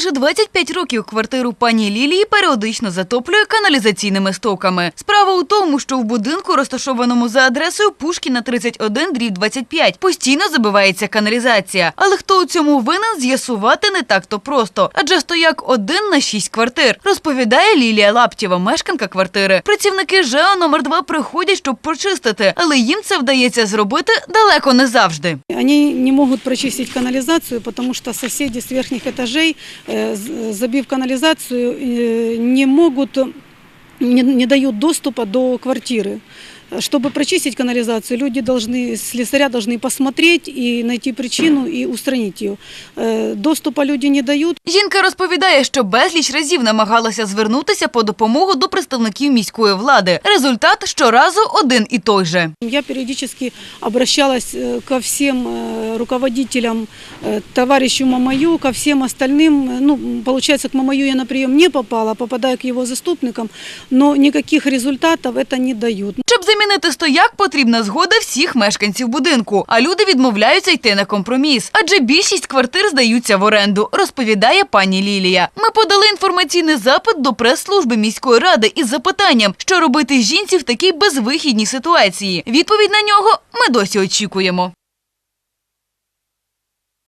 майже 25 років квартиру пані Лілії періодично затоплює каналізаційними стоками. Справа у тому, що в будинку, розташованому за адресою Пушкіна 31 дріб 25, постійно забивається каналізація. Але хто у цьому винен, з'ясувати не так-то просто. Адже стояк один на шість квартир, розповідає Лілія Лаптєва, мешканка квартири. Працівники ЖЕО номер 2 приходять, щоб почистити, але їм це вдається зробити далеко не завжди. Они не могут прочистить канализацию, потому что соседи с верхних этажей, э, з- забив канализацию, э, не могут, не, не дают доступа до квартиры. Чтобы прочистить канализацию, люди должны, слесаря должны посмотреть и найти причину и устранить ее. Э, Доступа люди не дают, Жінка розповідає, що безліч разів намагалася звернутися по допомогу до представників міської влади. Результат щоразу один і той же. Я периодически обращалась э, ко всем э, руководителям, э, товарищу Мамаю, ко всем остальным. Э, Ну, м, получается, к Мамаю я на прием не попала, попадаю к его заступникам, но никаких результатов это не дают. Щоб замінити стояк, потрібна згода всіх мешканців будинку, а люди відмовляються йти на компроміс. Адже більшість квартир здаються в оренду, розповідає пані Лілія. Ми подали інформаційний запит до прес-служби міської ради із запитанням, що робити жінці в такій безвихідній ситуації. Відповідь на нього ми досі очікуємо.